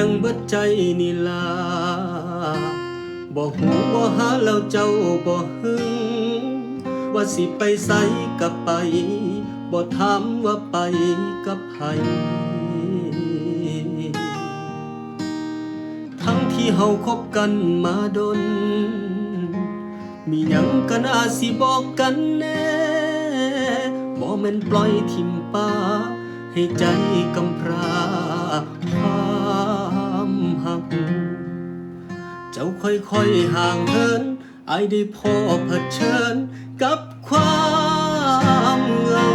จังเบิดใจนี่ลาบ่หูบ่หาแล้วเจ้าบ่หึงว่าสิไปไสกับไปบ่ถามว่าไปกับไผทั้งที่เฮาคบกันมาดน มีหยังกันอาสิบอกกันแน่บ่แม่นปล่อยทิ่มป้า ให้ใจกำพร้าความหัก เจ้าค่อยๆห่างเหินไอได้พ่อเผชิญกับความเหงา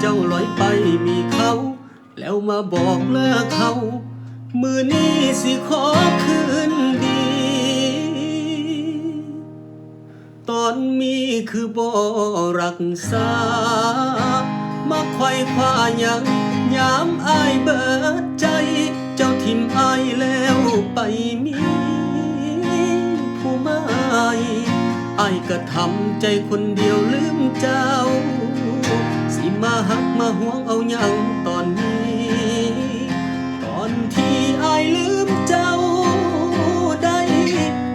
เจ้าลอยไปมีเขา แล้วมาบอกเลิกเขา มือนี้สิขอคืนดี ตอนมีคือบ่รักษา มาไขว้คว้ายังยามอายเบิดใจ เจ้าทิมอายแล้วไปมีผู้ใหม่อายก็ทำใจคนเดียวลืมเจ้า สิมาหักมาห่วงเอายังตอนนี้ ตอนที่อายลืมเจ้าได้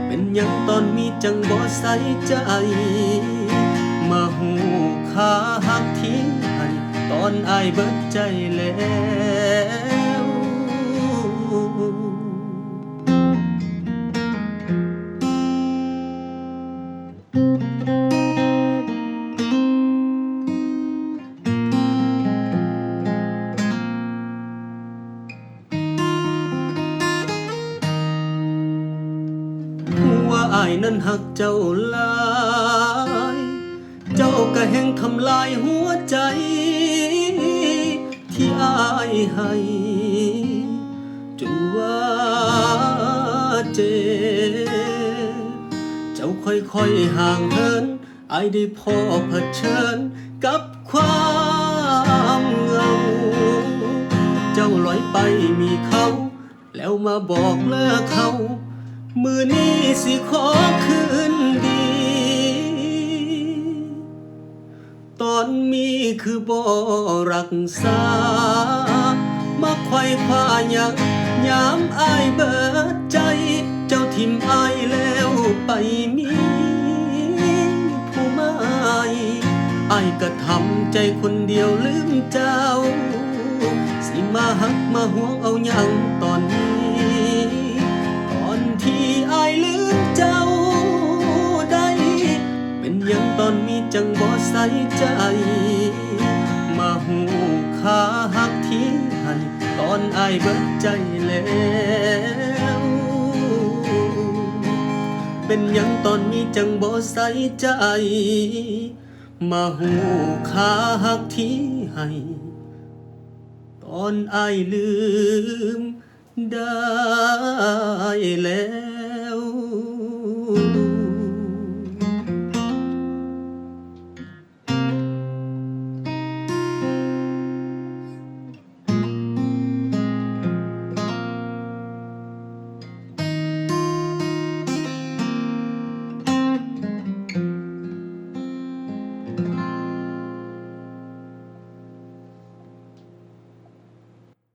เป็นยังตอนมีจังบ่ใส่ใจ มาหูค่าหักทิ้ง ตอนอายเบิดใจแล้วว่าอายนั้นหักเจ้าลาย เจ้าก็แห่งทำลายหัวใจายให้จนว่าเจ เจ้าค่อยๆห่างเหินไอายได้พอเผชิญกับความเงา เจ้าลอยไปมีเขา แล้วมาบอกเลิกเขา มือนี้สิขอคืนดี ตอนมีคือบ่รักษา มาไขว้คว้าหยังยามอายเบิดใจ เจ้าทิมอายแล้วไปมีผู้ใหม่อายก็ทำใจคนเดียวลืมเจ้า สิมาหักมาห่วงเอาหยังตอนนี้ งบ่ใจ มาหูคาหักที่ให้ตอนอายเบิดใจแล้ว เป็นยังตอนมีจังบ่ใส่ใจ มาหูคาหักที่ให้ ตอนอายลืมได้แล้ว